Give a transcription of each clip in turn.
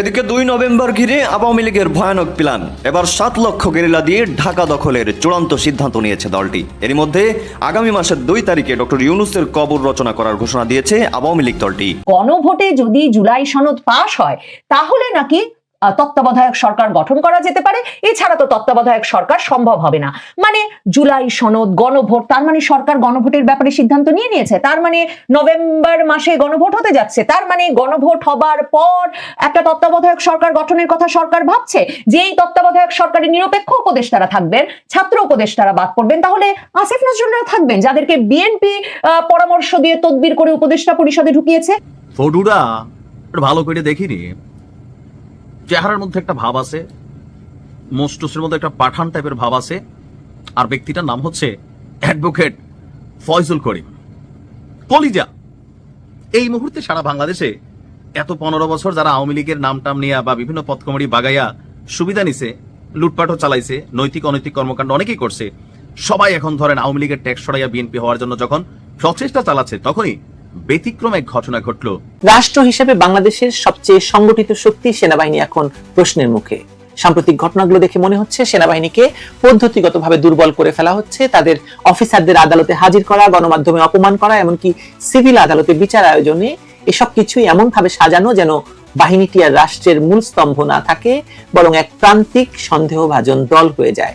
এদিকে দুই নভেম্বর ঘিরে আওয়ামী লীগের ভয়ানক প্ল্যান। এবার সাত লক্ষ গেরিলা দিয়ে ঢাকা দখলের চূড়ান্ত সিদ্ধান্ত নিয়েছে দলটি। এর মধ্যে আগামী মাসের দুই তারিখে ডক্টর ইউনুসের কবর রচনা করার ঘোষণা দিয়েছে আওয়ামী লীগ দলটি। গণভোটে যদি জুলাই সনদ পাশ হয়, তাহলে নাকি তত্ত্বাবধায়ক সরকার গঠন করা যেতে পারে। এছাড়া তো তত্ত্বাবধায়ক সরকার সম্ভব হবে না। মানে জুলাই সনদ, গণভোট, তার মানে সরকার গণভোটের ব্যাপারে সিদ্ধান্ত নিয়ে নিয়েছে। তার মানে নভেম্বর মাসে গণভোট হতে যাচ্ছে। তার মানে গণভোট হবার পর একটা তত্ত্বাবধায়ক সরকার গঠনের কথা সরকার ভাবছে। যেই তত্ত্বাবধায়ক সরকারের নিরপেক্ষ উপদেষ্টারা থাকবেন, ছাত্র উপদেষ্টারা বাদ পড়বেন, তাহলে আসিফ নজরুলরা থাকবেন, যাদেরকে বিএনপি পরামর্শ দিয়ে তদবির করে উপদেষ্টা পরিষদে ঢুকিয়েছে। ফটুরা ভালো করে দেখিনি। চেহারার মধ্যে একটা ভাব আছে মোস্টুসের মধ্যে একটা পাঠান টাইপের ভাব আছে, আর ব্যক্তিটার নাম হচ্ছে অ্যাডভোকেট ফয়জুল করিম। কলিজা। এই মুহূর্তে সারা বাংলাদেশে এত পনেরো বছর যারা আওয়ামী লীগের নাম টাম নিয়া বা বিভিন্ন পথকমরি বাগাইয়া সুবিধা নিছে, লুটপাটও চালাইছে, নৈতিক অনৈতিক কর্মকাণ্ড অনেকেই করছে, সবাই এখন ধরেন আওয়ামী লীগের ট্যাক্স সরাইয়া বিএনপি হওয়ার জন্য যখন প্রচেষ্টা চালাচ্ছে, তখনই ব্যতিক্রম ঘটনা ঘটলো। রাষ্ট্র হিসেবে বাংলাদেশের সবচেয়ে সংগঠিত শক্তি সেনাবাহিনী এখন প্রশ্নের মুখে। সাম্প্রতিক ঘটনাগুলো দেখে মনে হচ্ছে সেনাবাহিনীকে পদ্ধতিগতভাবে দুর্বল করে ফেলা হচ্ছে, তাদের অফিসারদের আদালতে হাজির করা, গণমাধ্যমে অপমান করা, এমনকি সিভিল আদালতে বিচার আয়োজনে এসব কিছুই এমন ভাবে সাজানো যেন বাহিনীটি আর রাষ্ট্রের মূল স্তম্ভ না থাকে, বরং এক প্রান্তিক সন্দেহভাজন দল হয়ে যায়।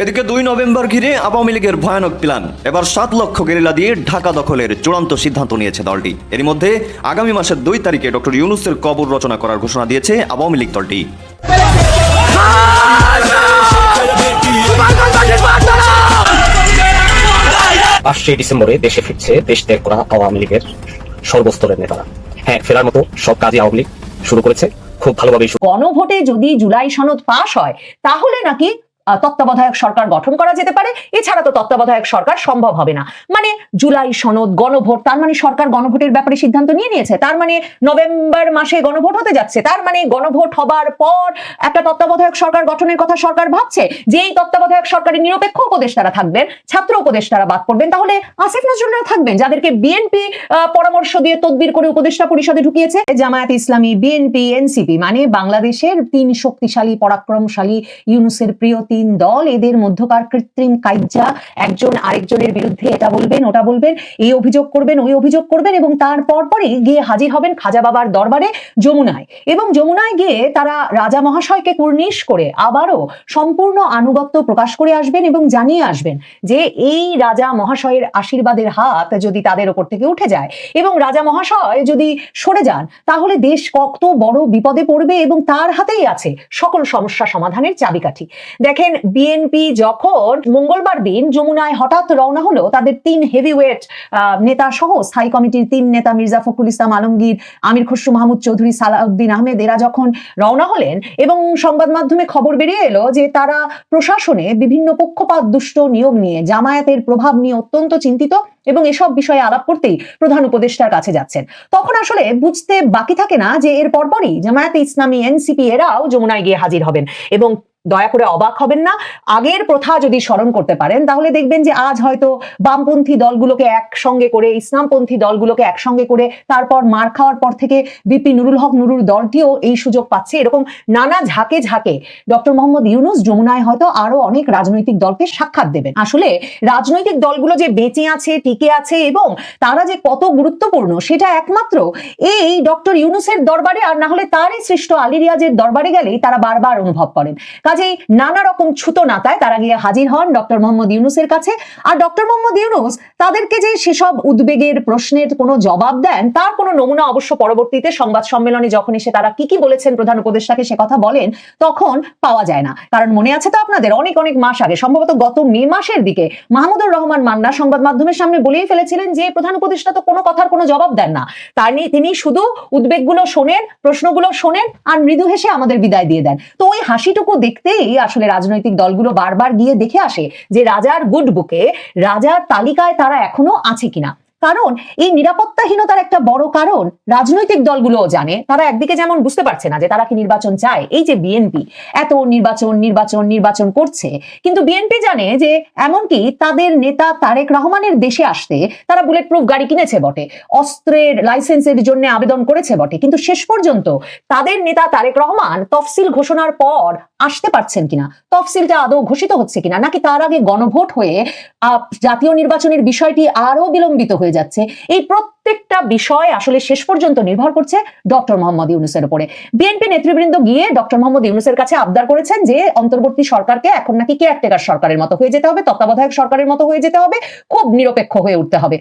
এদিকে দুই নভেম্বর ঘিরে আওয়ামী লীগের ভয়ানক প্ল্যান। এবার সাত লক্ষ গেরিলা দিয়ে ঢাকা দখলের চূড়ান্ত সিদ্ধান্ত নিয়েছে দলটি। এরই মধ্যে আগামী মাসের দুই তারিখে ডক্টর ইউনুসের কবর রচনা করার ঘোষণা দিয়েছে আওয়ামী লীগ দলটি। পাঁচই ডিসেম্বরে দেশে ফিরছে দেশ ত্যাগ করা আওয়ামী লীগের সর্বস্তরের নেতারা। হ্যাঁ ফেরার মতো সব কাজই আওয়ামী লীগ শুরু করেছে। খুব ভালোভাবে শুরু গণভোটে যদি জুলাই সনদ পাশ হয় তাহলে নাকি তত্ত্বাবধায়ক সরকার গঠন করা যেতে পারে। এছাড়া তো তত্ত্বাবধায়ক সরকার সম্ভব হবে না। মানে জুলাই সনদ, গণভোট, তার মানে সরকার গণভোটের ব্যাপারে সিদ্ধান্ত নিয়ে নিয়েছে। তার মানে নভেম্বর মাসে গণভোট হতে যাচ্ছে। তার মানে গণভোট হবার পর একটা তত্ত্বাবধায়ক সরকার গঠনের কথা সরকার ভাবছে। যেই তত্ত্বাবধায়ক সরকারের নিরপেক্ষ উপদেষ্টারা থাকবেন, ছাত্র উপদেষ্টারা বাদ পড়বেন, তাহলে আসিফ নজরুলরা থাকবেন, যাদেরকে বিএনপি পরামর্শ দিয়ে তদবির করে উপদেষ্টা পরিষদে ঢুকিয়েছে। জামায়াত ইসলামী, বিএনপি, এনসিপি মানে বাংলাদেশের তিন শক্তিশালী, পরাক্রমশালী, ইউনুসের প্রিয় তিন দল, এদের মধ্যকার কৃত্রিম কাইজা একজন আরেকজনের বিরুদ্ধে এটা বলবেন, ওটা বলবেন, এই অভিযোগ করবেন, ওই অভিযোগ করবেন এবং তারপর পরই গিয়ে হাজির হবেন খাজা বাবার দরবারে যমুনায়। এবং যমুনায় গিয়ে তারা রাজা মহাশয়কে কুর্নিশ করে আবারও সম্পূর্ণ আনুগত্য প্রকাশ করে আসবেন এবং জানিয়ে আসবেন যে এই রাজা মহাশয়ের আশীর্বাদের হাত যদি তাদের ওপর থেকে উঠে যায় এবং রাজা মহাশয় যদি সরে যান, তাহলে দেশ কত বড় বিপদে পড়বে এবং তার হাতেই আছে সকল সমস্যা সমাধানের চাবিকাঠি। দেখেন বিএনপি যখন মঙ্গলবার দিন যমুনায় হঠাৎ রওনা হলো, তাদের তিন হেভিওয়েট নেতা সহ স্থায়ী কমিটির তিন নেতা মির্জা ফখরুল ইসলাম আলমগীর, আমির খসরু মাহমুদ চৌধুরী, সালাউদ্দিন আহমেদ, এরা যখন রওনা হলেন এবং সংবাদ মাধ্যমে খবর বেরিয়ে এলো যে তারা প্রশাসনে বিভিন্ন পক্ষপাত দুষ্ট নিয়োগ নিয়ে, জামায়াতের প্রভাব নিয়ে অত্যন্ত চিন্তিত এবং এসব বিষয়ে আলাপ করতেই প্রধান উপদেষ্টার কাছে যাচ্ছেন। তখন আসলে বুঝতে বাকি থাকে না যে এর পরপরই জামায়াতে ইসলামী এনসিপি এরাও যমুনায় গিয়ে হাজির হবেন এবং দয়া করে অবাক হবেন না। আগের প্রথা যদি স্মরণ করতে পারেন, তাহলে দেখবেন যে আজ হয়তো বামপন্থী দলগুলোকে একসঙ্গে করে, ইসলামপন্থী দলগুলোকে একসঙ্গে করে, তারপর মার খাওয়ার পর থেকে বিপি নুরুল হক নুরুর দলটিও এই সুযোগ পাচ্ছে। এরকম নানা ঝাঁকে ঝাঁকে ডক্টর মোহাম্মদ ইউনুস যমুনায় হয়তো আরও অনেক রাজনৈতিক দলকে সাক্ষাৎ দেবেন। আসলে রাজনৈতিক দলগুলো যে বেঁচে আছে, টিকে আছে এবং তারা যে কত গুরুত্বপূর্ণ, সেটা একমাত্র এই ডক্টর ইউনুসের দরবারে, আর না হলে তারই সৃষ্ট আলী রিয়াজের দরবারে গেলেই তারা বারবার অনুভব করেন। কাজেই নানা রকম ছুতো নাতায় তারা গিয়ে হাজির হন ডক্টর মোহাম্মদ ইউনুসের কাছে। আর ডক্টর মোহাম্মদ ইউনুস তাদেরকে যে সেসব উদ্বেগের প্রশ্নের কোনো জবাব দেন, তার কোনো নমুনা অবশ্য পরবর্তীতে সংবাদ সম্মেলনে যখন এসে তারা কি কি বলেছেন প্রধান উপদেষ্টাকে সে কথা বলেন, তখন পাওয়া যায় না। কারণ মনে আছে তো আপনাদের, অনেক অনেক মাস আগে, সম্ভবত গত মে মাসের দিকে মাহমুদুর রহমান মান্না সংবাদ মাধ্যমের সামনে বলেই ফেলেছিলেন যে, প্রধান উপদেষ্টা তো কোনো কথার কোনো জবাব দেন না। তার নিয়ে তিনি শুধু উদ্বেগগুলো শোনেন, প্রশ্নগুলো শোনেন, আর মৃদু হেসে আমাদের বিদায় দিয়ে দেন। তো ওই হাসিটুকু দেখতেই আসলে রাজনৈতিক দলগুলো বারবার গিয়ে দেখে আসে যে রাজার গুড বুকে রাজার তালিকায় তারা এখনও আছে কিনা। কারণ এই নিরাপত্তাহীনতার একটা বড় কারণ রাজনৈতিক দলগুলোও জানে। তারা একদিকে যেমন বুঝতে পারছে না যে তারা কি নির্বাচন চায়, এই যে বিএনপি এত নির্বাচন নির্বাচন নির্বাচন করছে। কিন্তু বিএনপি জানে যে এমনকি তাদের নেতা তারেক রহমানের দেশে আসতে তারা বুলেট প্রুফ গাড়ি কিনেছে বটে, অস্ত্রের লাইসেন্সের জন্য আবেদন করেছে বটে। কিন্তু শেষ পর্যন্ত তাদের নেতা তারেক রহমান তফসিল ঘোষণার পর আসতে পারছেন কিনা, তফসিলটা আদৌ ঘোষিত হচ্ছে কিনা, নাকি তার আগে গণভোট হয়ে জাতীয় নির্বাচনের বিষয়টি আরও বিলম্বিত হয়ে যাচ্ছে। এই প্রত্যেকটা বিষয় আসলে শেষ পর্যন্ত নির্ভর করছে ডক্টর মোহাম্মদ ইউনুসের উপরে। বিএনপি নেতৃবৃন্দ গিয়ে ডক্টর মোহাম্মদ ইউনুসের কাছে আবদার করেছেন যে অন্তর্বর্তী সরকারকে এখন নাকি কেয়ারটেকার সরকারের মতো হয়ে যেতে হবে, তত্ত্বাবধায়ক সরকারের মতো হয়ে যেতে হবে, খুব নিরপেক্ষ হয়ে উঠতে হবে।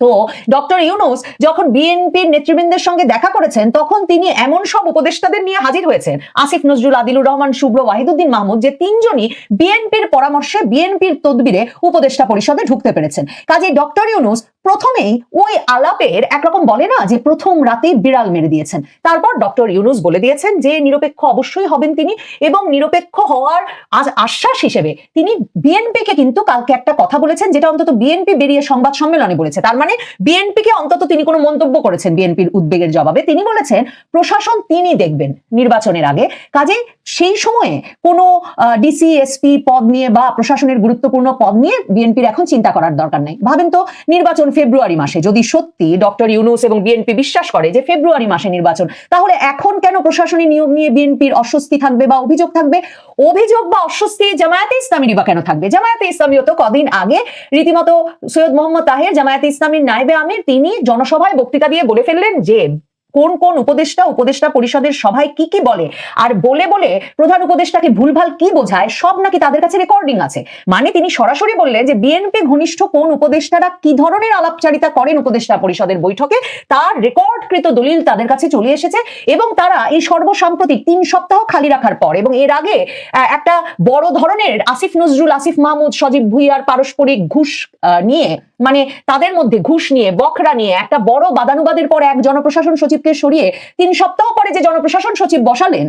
তো ডক্টর ইউনুস যখন বিএনপির নেতৃবৃন্দের সঙ্গে দেখা করেছেন, তখন তিনি এমন সব উপদেষ্টাদের নিয়ে হাজির হয়েছেন। আসিফ নজরুল, আদিলুর রহমান, শুভ্র ওয়াহিদুদ্দিন মাহমুদ, যে তিনজনই বিএনপির পরামর্শে বিএনপির তদবিরে উপদেষ্টা পরিষদে ঢুকতে পেরেছেন। কাজে ডক্টর ইউনুস প্রথমেই ওই আলাপের একরকম বলে না যে প্রথম রাতেই বিড়াল মেরে দিয়েছেন। তারপর ডক্টর ইউনুস বলে দিয়েছেন যে নিরপেক্ষ অবশ্যই হবেন তিনি এবং নিরপেক্ষ হওয়ার আজ- আশ্বাস হিসেবে তিনি বিএনপিকে কিন্তু কালকে একটা কথা বলেছেন যেটা অন্তত বিএনপি বেরিয়ে সংবাদ সম্মেলনে বলেছে। তার মানে বিএনপিকে অন্তত তিনি কোনো মন্তব্য করেছেন বিএনপির উদ্বেগের জবাবে। তিনি বলেছেন, প্রশাসন তিনি দেখবেন নির্বাচনের আগে। কাজে সেই সময়ে কোনো ডিসি, এসপি পদ নিয়ে বা প্রশাসনের গুরুত্বপূর্ণ পদ নিয়ে বিএনপির এখন চিন্তা করার দরকার নেই। ভাবেন তো, নির্বাচন ফেব্রুয়ারি মাসে যদি সত্যি ডক্টর ইউনুস এবং বিএনপি বিশ্বাস করে যে ফেব্রুয়ারি মাসে নির্বাচন, তাহলে এখন কেন প্রশাসনিক নিয়োগ নিয়ে বিএনপির অস্বস্তি থাকবে বা অভিযোগ থাকবে? অভিযোগ বা অস্বস্তি জামায়াতে ইসলামীরই বা কেন থাকবে? জামায়াতে ইসলামীও তো কদিন আগে রীতিমতো সৈয়দ মোহাম্মদ তাহের, জামায়াতে ইসলামীর নায়েবে আমির, তিনি জনসভায় বক্তৃতা দিয়ে বলে ফেললেন যে কোন কোন উপদেষ্টা উপদেষ্টা পরিষদের সভায় কি কি বলে, আর বলে বলে প্রধান উপদেষ্টাকে ভুলভাল কি বোঝায়, সব নাকি তাদের কাছে রেকর্ডিং আছে। মানে তিনি সরাসরি বললেন যে বিএনপি ঘনিষ্ঠ কোন উপদেষ্টারা কি ধরনের আলাপচারিতা করেন উপদেষ্টা পরিষদের বৈঠকে, তার রেকর্ডকৃত দলিল তাদের কাছে চলে এসেছে এবং তারা এই সর্বসাম্প্রতিক তিন সপ্তাহ খালি রাখার পর এবং এর আগে একটা বড় ধরনের আসিফ নজরুল, আসিফ মাহমুদ, সজীব ভুইয়ার পারস্পরিক ঘুষ নিয়ে মানে তাদের মধ্যে ঘুষ নিয়ে, বকরা নিয়ে, একটা বড় বাদানুবাদের পর এক জনপ্রশাসন সচিবকে সরিয়ে তিন সপ্তাহ পরে যে জনপ্রশাসন সচিব বসালেন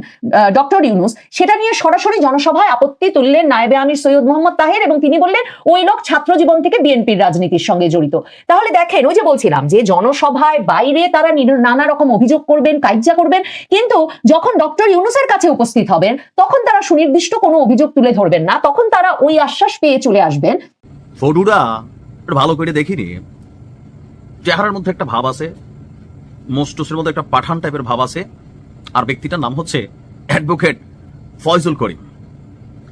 ডক্টর ইউনুস, সেটা নিয়ে সরাসরি জনসভায় আপত্তি তুললেন নায়েবে আমির সৈয়দ মোহাম্মদ তাহের এবং তিনি বললেন, ওই লোক ছাত্র জীবন থেকে বিএনপির রাজনীতির সঙ্গে জড়িত। তাহলে দেখেন, ওই যে বলছিলাম যে জনসভায় বাইরে তারা নানা রকম অভিযোগ করবেন কাজ্যা করবেন, কিন্তু যখন ডক্টর ইউনুসের কাছে উপস্থিত হবেন, তখন তারা সুনির্দিষ্ট কোনো অভিযোগ তুলে ধরবেন না, তখন তারা ওই আশ্বাস পেয়ে চলে আসবেন। ফটুরা ভালো করে দেখিনি। চেহারার মধ্যে একটা ভাব আছে। মোস্টুসের মধ্যে একটা পাঠান টাইপের ভাব আছে। আর ব্যক্তিটার নাম হচ্ছে অ্যাডভোকেট ফয়জুল করিম।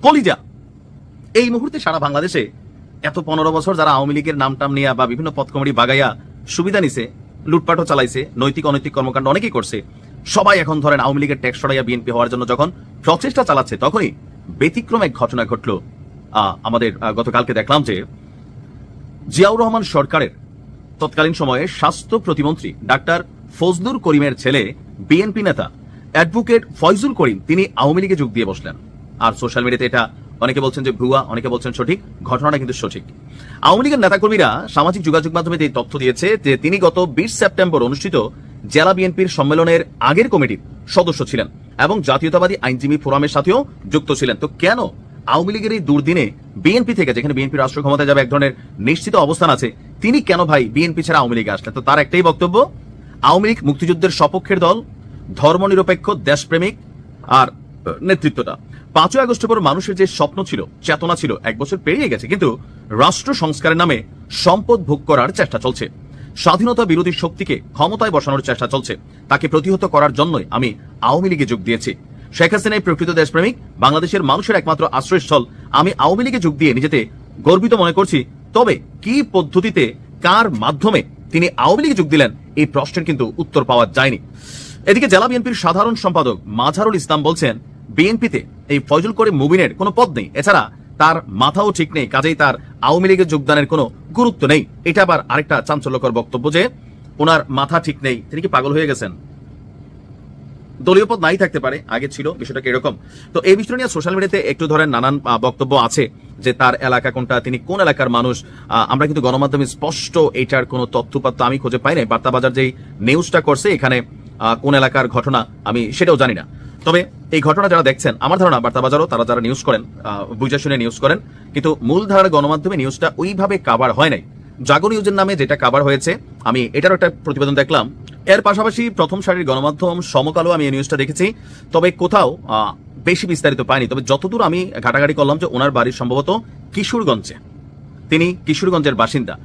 কলিজা। এই মুহূর্তে সারা বাংলাদেশে এত পনেরো বছর যারা আওয়ামী লীগের নাম টাম নিয়ে বা বিভিন্ন পথ কমিটি বাগাইয়া সুবিধা নিছে, লুটপাটও চালাইছে, নৈতিক অনৈতিক কর্মকাণ্ড অনেকেই করছে, সবাই এখন ধরেন আওয়ামী লীগের ট্যাক্স সরাইয়া বিএনপি হওয়ার জন্য যখন প্রচেষ্টা চালাচ্ছে, তখনই ব্যতিক্রম এক ঘটনা ঘটলো। আমাদের গতকালকে দেখলাম যে জিয়াউর রহমান সরকারের তৎকালীন সময়ে স্বাস্থ্য প্রতিমন্ত্রী ডাক্তার ফজলুর করিমের ছেলে বিএনপি নেতা, অ্যাডভোকেট ফয়জুল করিম, তিনি আওয়ামী লীগে যোগ দিয়ে বসলেন। আর সোশ্যাল মিডিয়াতে এটা অনেকে বলছেন যে ভুয়া, অনেকে বলছেন সঠিক, ঘটনাটা কিন্তু সঠিক। আওয়ামী লীগের নেতাকর্মীরা সামাজিক যোগাযোগ মাধ্যমে এই তথ্য দিয়েছে যে তিনি গত বিশ সেপ্টেম্বর অনুষ্ঠিত জেলা বিএনপির সম্মেলনের আগের কমিটির সদস্য ছিলেন এবং জাতীয়তাবাদী আইনজীবী ফোরামের সাথেও যুক্ত ছিলেন। তো কেন আওয়ামী লীগের এই দুর্দিনে বিএনপি থেকে, যেখানে বিএনপি রাষ্ট্র ক্ষমতায় যাবে, এক ধরনের নিশ্চিত অবস্থান আছে, তিনি কেন ভাই বিএনপি ছাড়া আওয়ামী লীগে আসলেন? তো তার একটাই বক্তব্য আওয়ামী লীগ মুক্তিযুদ্ধের সপক্ষের দল, ধর্মনিরপেক্ষ, দেশপ্রেমিক আর নেতৃত্বটা পাঁচই আগস্টের পর মানুষের যে স্বপ্ন ছিল, চেতনা ছিল, এক বছর পেরিয়ে গেছে, কিন্তু রাষ্ট্র সংস্কারের নামে সম্পদ ভোগ করার চেষ্টা চলছে। স্বাধীনতা বিরোধী শক্তিকে ক্ষমতায় বসানোর চেষ্টা চলছে। তাকে প্রতিহত করার জন্যই আমি আওয়ামী লীগে যোগ দিয়েছি। শেখ হাসিনাই প্রকৃত দেশপ্রেমিক, বাংলাদেশের মানুষের একমাত্র আশ্রয়স্থল। আমি আওয়ামী লীগে যোগ দিয়ে নিজেতে গর্বিত মনে করছি, তবে কি পদ্ধতিতে, কার মাধ্যমে তিনি আওয়ামী লীগে যোগ দিলেন। এই প্রশ্নের কিন্তু উত্তর পাওয়া যায়নি। এদিকে জেলা বিএনপির সাধারণ সম্পাদক মাঝারুল ইসলাম বলছেন, বিএনপিতে এই ফয়জুল করে মুবিনের কোনো পদ নেই। এছাড়া তার মাথাও ঠিক নেই, কাজেই তার আওয়ামী লীগের যোগদানের কোনো গুরুত্ব নেই। এটা আবার আরেকটা চাঞ্চল্যকর বক্তব্য যে, ওনার মাথা ঠিক নেই, তিনি কি পাগল হয়ে গেছেন? দলীয় পদ নাই থাকতে পারে, আগে ছিল, বিষয়টা এরকম তো এই বিষয়টা নিয়ে সোশ্যাল মিডিয়াতে একটু ধরেন নানান বক্তব্য আছে যে তার এলাকা কোনটা, তিনি কোন এলাকার মানুষ আমরা কিন্তু গণমাধ্যমে স্পষ্ট এটার কোনো তথ্যপাত্র আমি খুঁজে পাই নাই, বার্তাবাজার যেই নিউজটা করছে এখানে কোন এলাকার ঘটনা আমি সেটাও জানি না। তবে এই ঘটনা যারা দেখছেন, আমার ধারণা বার্তাবাজারও তারা যারা নিউজ করেন বুঝে শুনে নিউজ করেন, কিন্তু মূল ধারার গণমাধ্যমে নিউজটা ওইভাবে কাভার হয় নাই। জাগো নিউজের নামে যেটা কাভার হয়েছে, আমি এটারও একটা প্রতিবেদন দেখলাম। এর পাশাপাশি প্রথম সারির গণমাধ্যম সমকালও আমি এই নিউজটা দেখেছি। তবে কোথাও বেশি বিস্তারিত পাইনি। তবে যতদূর আমি ঘাটাঘাটি করলাম যে ওনার বাড়ি সম্ভবত কিশোরগঞ্জে। তিনি কিশোরগঞ্জের বাসিন্দা।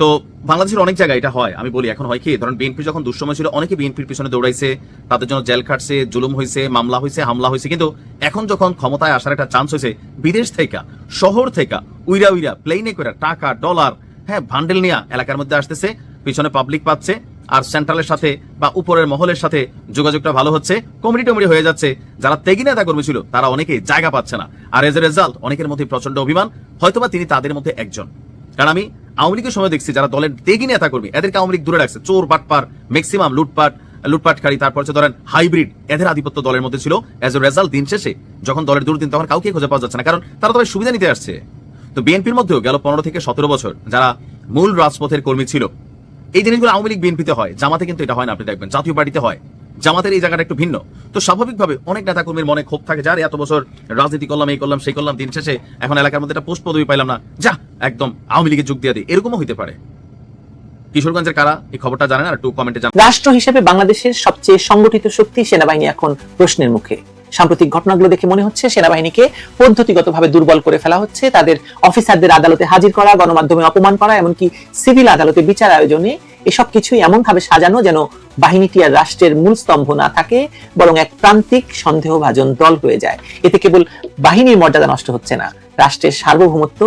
তো বাংলাদেশের অনেক জায়গায় এটা হয়। আমি বলি, এখন হয় কি, ধরেন বিএনপি যখন দুঃসময় ছিল, অনেকে বিএনপির পিছনে দৌড়াইছে, তাদের জন্য জেল খাটছে, জুলুম হয়েছে মামলা হয়েছে হামলা হয়েছে কিন্তু এখন যখন ক্ষমতায় আসার একটা চান্স হয়েছে বিদেশ থেকে শহর থেকে উইরা উইরা প্লেনে করে টাকা ডলার হ্যাঁ ভান্ডেল নিয়ে এলাকার মধ্যে আসতেছে, পিছনে পাবলিক পাচ্ছে, আর সেন্ট্রালের সাথে বা উপরের মহলের সাথে যোগাযোগটা ভালো হচ্ছে কমিটি টমিটি হয়ে যাচ্ছে। যারা তেগি নেতা কর্মী ছিল, তারা অনেকেই জায়গা পাচ্ছে না। আর এজ এ রেজাল্ট অনেকের মধ্যে প্রচণ্ড অভিমান, হয়তোবা তিনি তাদের মধ্যে একজন। কারণ আমি আওয়ামী লীগের সময় দেখছি যারা দলের তেগি নেতা কর্মী, এদেরকে আওয়ামী লীগ দূরে রাখছে। চোর, বাটপার ম্যাক্সিমাম লুটপাট, লুটপাটকারী, তারপর হচ্ছে ধরেন হাইব্রিড এদের আধিপত্য দলের মধ্যে ছিল। এজ এ রেজাল্ট দিন শেষে যখন দলের দুর্দিন তখন কাউকে খুঁজে পাওয়া যাচ্ছে না। কারণ তারা তবে সুবিধা নিতে আসছে। তো বিএনপির মধ্যেও গেল পনেরো থেকে সতেরো বছর যারা মূল রাজপথের কর্মী ছিল। এই জিনিসগুলো আওয়ামী লীগ বিএনপিতে হয়, জামাতে কিন্তু এটা হয় না, আপনি দেখবেন। জাতীয় পার্টিতে হয়। জামাতের এই জায়গাটা একটু ভিন্ন। তো স্বাভাবিকভাবে অনেক নেতা কর্মীর মনে ক্ষোভ থাকে, যার এত বছর রাজনীতি করলাম, এই করলাম, সেই করলাম, দিন শেষে এখন এলাকার মধ্যে একটা পোস্ট পদবি পাইলাম না। যা, একদম আওয়ামী লীগে যোগ দিয়ে দিই। এরকমও হইতে পারে। কিশোরগঞ্জের কারা? এই খবরটা জানেন আর একটু কমেন্টে জানান রাষ্ট্র হিসেবে বাংলাদেশের সবচেয়ে সংগঠিত শক্তি সেনাবাহিনী এখন প্রশ্নের মুখে। সাম্প্রতিক ঘটনাগুলো দেখে মনে হচ্ছে সেনাবাহিনীকে পদ্ধতিগতভাবে দুর্বল করে ফেলা হচ্ছে। তাদের অফিসারদের আদালতে হাজির করা, গণমাধ্যমে অপমান করা, এমনকি সিভিল আদালতে বিচার আয়োজনে এসব কিছুই এমন ভাবে সাজানো যেন বাহিনীটি আর রাষ্ট্রের মূল স্তম্ভ না থাকে, বরং এক প্রান্তিক সন্দেহভাজন দল হয়ে যায়। এতে কেবল বাহিনীর মর্যাদা নষ্ট হচ্ছে না, রাষ্ট্রের সার্বভৌমত্ব,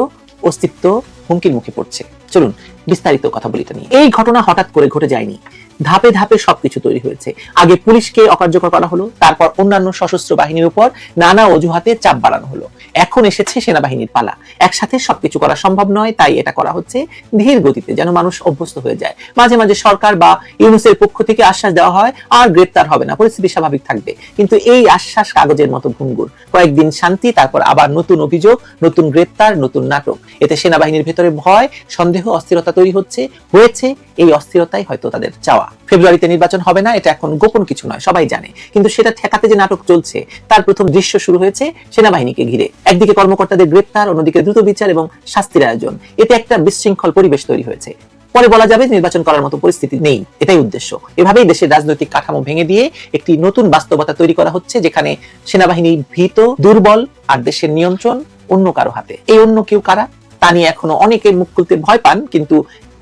অস্তিত্ব হুমকির মুখে পড়ছে। চলুন বিস্তারিত কথা বলি নিয়ে এই ঘটনা হঠাৎ করে ঘটে যায়নি। ধাপে ধাপে সবকিছু তৈরি হয়েছে। আগে পুলিশকে অকার্যকর করা হলো, তারপর অন্যান্য সশস্ত্র বাহিনীর উপর নানা অজুহাতে চাপ বাড়ানো হলো। এখন এসেছে সেনাবাহিনীর পালা। একসাথে সবকিছু করা সম্ভব নয়, তাই এটা করা হচ্ছে ধীর গতিতে, যেন মানুষ অভ্যস্ত হয়ে যায়। মাঝে মাঝে সরকার বা ইউনুসের পক্ষ থেকে আশ্বাস দেওয়া হয়, আর গ্রেপ্তার হবে না, পরিস্থিতি স্বাভাবিক থাকবে। কিন্তু এই আশ্বাস কাগজের মতো ভঙ্গুর কয়েকদিন শান্তি, তারপর আবার নতুন অভিযোগ, নতুন গ্রেপ্তার, নতুন নাটক। এতে সেনাবাহিনীর ভেতরে ভয়, সন্দেহ, অস্থিরতা তৈরি হচ্ছে, হয়েছে, এই অস্থিরতাই হয়তো তাদের চাওয়া। ফেব্রুয়ারিতে নির্বাচন হবে না, এটা এখন গোপন কিছু নয়, সবাই জানে। কিন্তু সেটা ঠেকাতে যে নাটক চলছে, তার প্রথম দৃশ্য শুরু হয়েছে সেনাবাহিনীকে ঘিরে। একদিকে কর্মকর্তাদের গ্রেপ্তার, অন্যদিকে দ্রুত বিচার এবং শাস্তির আয়োজন। এতে একটা বিশৃঙ্খল পরিবেশ তৈরি হয়েছে। পরে বলা যাবে নির্বাচন করার মতো পরিস্থিতি নেই, এটাই উদ্দেশ্য। এভাবেই দেশের রাজনৈতিক কাঠামো ভেঙে দিয়ে একটি নতুন বাস্তবতা তৈরি করা হচ্ছে, যেখানে সেনাবাহিনী ভীত, দুর্বল আর দেশের নিয়ন্ত্রণ অন্য কারও হাতে। এই অন্য কেউ কারা, তা নিয়ে এখনও অনেকে মুখ খুলতে ভয় পান, কিন্তু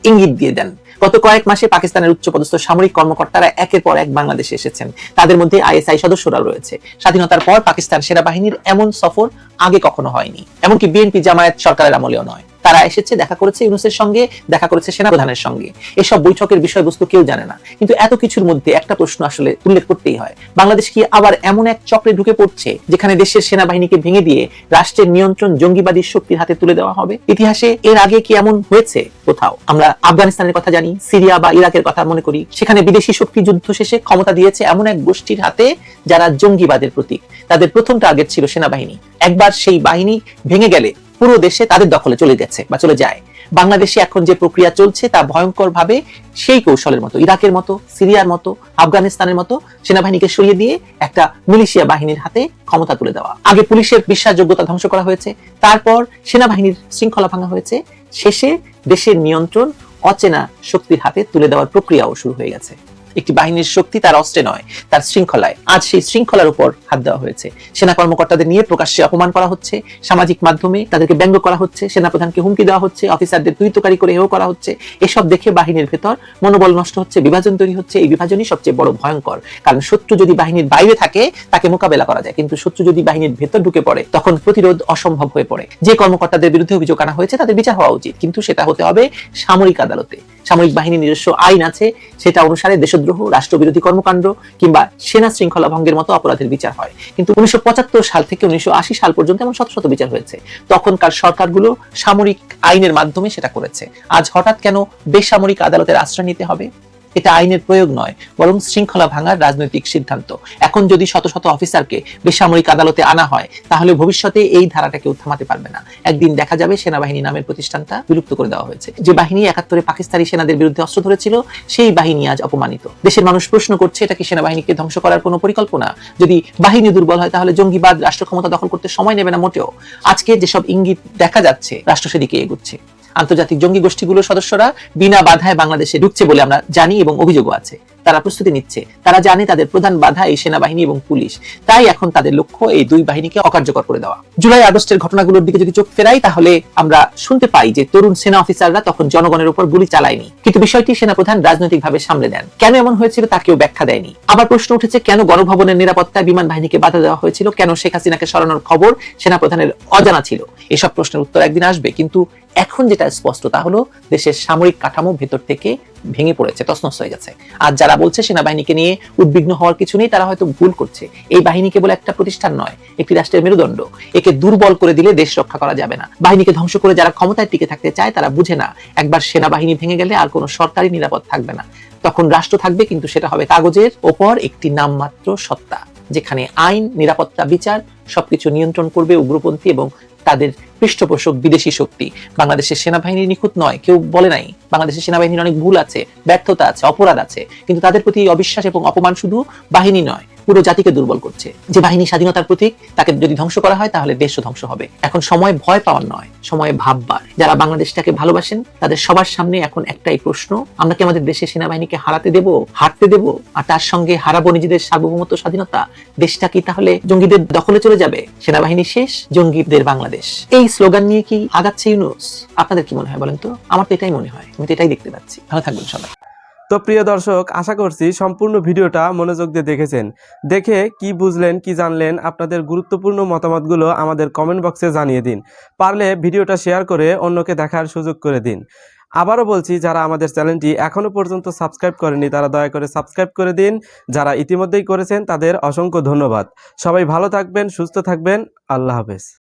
ইঙ্গিত দিয়ে দেন। গত কয়েক মাসে পাকিস্তানের উচ্চপদস্থ সামরিক কর্মকর্তারা একের পর এক বাংলাদেশে এসেছেন। তাদের মধ্যে আইএসআই সদস্যরা রয়েছে। স্বাধীনতার পর পাকিস্তান সেনাবাহিনীর এমন সফর আগে কখনো হয়নি। এমনকি বিএনপি জামায়াত সরকারের আমলেও নয়। তারা এসেছে, দেখা করেছে ইউনুসের সঙ্গে, দেখা করেছে সেনাপ্রধানের সঙ্গে। এসব বৈঠকের বিষয়বস্তু কেউ জানে না। কিন্তু এত কিছুর মধ্যে একটা প্রশ্ন আসলে উল্লেখ করতেই হয়। বাংলাদেশ কি আবার এমন এক চক্রে ঢুকে পড়ছে, যেখানে দেশের সেনাবাহিনীকে ভেঙে দিয়ে রাষ্ট্রের নিয়ন্ত্রণ জঙ্গিবাদী শক্তির হাতে তুলে দেওয়া হবে? ইতিহাসে এর আগে কি এমন হয়েছে কোথাও? আমরা আফগানিস্তানের কথা জানি, সিরিয়া বা ইরাকের কথা মনে করি। সেখানে বিদেশি শক্তি যুদ্ধ শেষে ক্ষমতা দিয়েছে এমন এক গোষ্ঠীর হাতে যারা জঙ্গিবাদের প্রতীক। তাদের প্রথম টার্গেট ছিল সেনাবাহিনী। একবার সেই বাহিনী ভেঙে গেলে পুরো দেশে তাদের দখলে চলে গেছে বা চলে যায়। বাংলাদেশে এখন যে প্রক্রিয়া চলছে তা ভয়ঙ্কর ভাবে সেই কৌশলের মতো, ইরাকের মতো, সিরিয়ার মতো, আফগানিস্তানের মতো সেনাবাহিনীকে সরিয়ে দিয়ে একটা মিলিশিয়া বাহিনীর হাতে ক্ষমতা তুলে দেওয়া। আগে পুলিশের বিশ্বাসযোগ্যতা ধ্বংস করা হয়েছে, তারপর সেনাবাহিনীর শৃঙ্খলা ভাঙা হয়েছে, শেষে দেশের নিয়ন্ত্রণ অচেনা শক্তির হাতে তুলে দেওয়ার প্রক্রিয়াও শুরু হয়ে গেছে। একটি বাহিনীর শক্তি তার অস্ত্রে নয়, তার শৃঙ্খলায়। আজ সেই শৃঙ্খলার উপর হাত দেওয়া হয়েছে। সেনা কর্মকর্তাদের নিয়ে প্রকাশ্যে অপমান করা হচ্ছে। সামাজিক মাধ্যমে তাদেরকে ব্যঙ্গ করা হচ্ছে। সেনাপ্রধানকে হুমকি দেওয়া হচ্ছে। অফিসারদের তুইতকারী করে হেও করা হচ্ছে। এসব দেখে বাহিনীর ভেতর মনোবল নষ্ট হচ্ছে। বিভাজন তৈরি হচ্ছে। এই বিভাজনই সবচেয়ে বড় ভয়ঙ্কর। কারণ শত্রু যদি বাহিনীর বাইরে থাকে, তাকে মোকাবেলা করা যায়। কিন্তু শত্রু যদি বাহিনীর ভেতর ঢুকে পড়ে, তখন প্রতিরোধ অসম্ভব হয়ে পড়ে। যে কর্মকর্তাদের বিরুদ্ধে অভিযোগ আনা হয়েছে, তাদের বিচার হওয়া উচিত। কিন্তু সেটা হতে হবে সামরিক আদালতে। সামরিক বাহিনীর নিজস্ব আইন আছে, সেটা অনুসারে দেশদ্রোহ, রাষ্ট্রবিরোধী কর্মকাণ্ড কিংবা সেনা শৃঙ্খলা ভঙ্গের মতো অপরাধের বিচার হয়। কিন্তু উনিশশো পঁচাত্তর সাল থেকে উনিশশো আশি সাল পর্যন্ত এমন শত শত বিচার হয়েছে। তখনকার সরকারগুলো সামরিক আইনের মাধ্যমে সেটা করেছে। আজ হঠাৎ কেন বেসামরিক আদালতের আশ্রয় নিতে হবে? এটা আইনের প্রয়োগ নয়, বরং শৃঙ্খলা ভাঙার রাজনৈতিক সিদ্ধান্ত। এখন যদি শত শত অফিসারকে বেসামরিক আদালতে আনা হয়, তাহলে ভবিষ্যতে এই ধারাটা কেউ থামাতে পারবে না। একদিন দেখা যাবে সেনাবাহিনী নামের প্রতিষ্ঠানটা বিলুপ্ত করে দেওয়া হয়েছে। যে বাহিনী একাত্তরে পাকিস্তানি সেনাদের বিরুদ্ধে অস্ত্র ধরেছিল, সেই বাহিনী আজ অপমানিত। দেশের মানুষ প্রশ্ন করছে, এটা কি সেনাবাহিনীকে ধ্বংস করার কোনো পরিকল্পনা? যদি বাহিনী দুর্বল হয়, তাহলে জঙ্গিবাদ রাষ্ট্র ক্ষমতা দখল করতে সময় নেবে না মোটেও। আজকে যেসব ইঙ্গিত দেখা যাচ্ছে রাষ্ট্র সেদিকে এগুচ্ছে। আন্তর্জাতিক জঙ্গি গোষ্ঠীগুলোর সদস্যরা বিনা বাধায় বাংলাদেশে ঢুকছে বলে আমরা জানি এবং অভিযোগও আছে। তারা প্রস্তুতি নিচ্ছে। তারা জানে তাদের প্রধান বাধা এই সেনাবাহিনী এবং পুলিশ। তাই এখন তাদের লক্ষ্য এই দুই বাহিনীকে অকার্যকর করে দেওয়া। জুলাই আগস্টের ঘটনাগুলোর দিকে যদি চোখ ফেরাই, তাহলে আমরা শুনতে পাই যে তরুণ সেনা অফিসাররা তখন জনগণের উপর গুলি চালায়নি। কিন্তু বিষয়টি সেনাপ্রধান রাজনৈতিকভাবে সামলে দেন। কেন এমন হয়েছিল তা কেউ ব্যাখ্যা দেয়নি। আবার প্রশ্ন উঠেছে, কেন গণভবনের নিরাপত্তায় বিমান বাহিনীকে বাধা দেওয়া হয়েছিল? কেন শেখ হাসিনাকে সরানোর খবর সেনাপ্রধানের অজানা ছিল? এসব প্রশ্নের উত্তর একদিন আসবে। কিন্তু এখন যেটা স্পষ্ট, তা হলো দেশের সামরিক কাঠামো ভেতর থেকে ভেঙে পড়েছে, তছনছ হয়ে গেছে। আর যারা বলছে সেনাবাহিনীকে নিয়ে উদ্বিগ্ন হওয়ার কিছু নেই, তারা হয়তো ভুল করছে। এই বাহিনী কেবল একটা প্রতিষ্ঠান নয়, একটি রাষ্ট্রের মেরুদণ্ড। একে দুর্বল করে দিলে দেশ রক্ষা করা যাবে না। বাহিনীকে ধ্বংস করে যারা ক্ষমতায় টিকে থাকতে চায়, তারা বুঝে না, একবার সেনাবাহিনী ভেঙে গেলে আর কোনো সরকারি নিরাপদ থাকবে না। তখন রাষ্ট্র থাকবে, কিন্তু সেটা হবে কাগজের ওপর একটি নামমাত্র সত্তা, যেখানে আইন, নিরাপত্তা, বিচার সবকিছু নিয়ন্ত্রণ করবে উগ্রপন্থী এবং তাদের পৃষ্ঠপোষক বিদেশি শক্তি। বাংলাদেশের সেনাবাহিনী নিখুঁত নয়, কেউ বলে নাই। বাংলাদেশের সেনাবাহিনীর অনেক ভুল আছে, ব্যর্থতা আছে, অপরাধ আছে। কিন্তু তাদের প্রতি অবিশ্বাস এবং অপমান শুধু বাহিনী নয় পুরো জাতিকে দুর্বল করছে। যে বাহিনী স্বাধীনতার প্রতীক, তাকে যদি ধ্বংস করা হয়, তাহলে দেশও ধ্বংস হবে। এখন সময় ভয় পাওয়ার নয়, সময় ভাববার। যারা বাংলাদেশটাকে ভালোবাসেন, তাদের সবার সামনে এখন একটাই প্রশ্ন, আমরা কি আমাদের দেশের সেনাবাহিনীকে হারাতে দেব, হারতে দেব? আর তার সঙ্গে হারাবো নিজেদের সার্বভৌমত্ব, স্বাধীনতা? দেশটা কি তাহলে জঙ্গিদের দখলে চলে যাবে? সেনাবাহিনী শেষ, জঙ্গিদের বাংলাদেশ? এই স্লোগান নিয়ে কি আগাচ্ছে ইউনুস? আপনাদের কি মনে হয় বলেন তো? আমার তো এটাই মনে হয়, আমি তো এটাই দেখতে পাচ্ছি। ভালো থাকবেন সবাই। তো প্রিয় দর্শক, আশা করছি সম্পূর্ণ ভিডিওটা মনোযোগ দিয়ে দেখেছেন। দেখে কি বুঝলেন, কি জানলেন, আপনাদের গুরুত্বপূর্ণ মতামতগুলো আমাদের কমেন্ট বক্সে জানিয়ে দিন। পারলে ভিডিওটা শেয়ার করে অন্যকে দেখার সুযোগ করে দিন। আবারও বলছি, যারা আমাদের চ্যানেলটি এখনও পর্যন্ত সাবস্ক্রাইব করেনি তারা দয়া করে সাবস্ক্রাইব করে দিন। যারা ইতিমধ্যেই করেছেন, তাদের অসংখ্য ধন্যবাদ। সবাই ভালো থাকবেন, সুস্থ থাকবেন। আল্লাহ হাফেজ।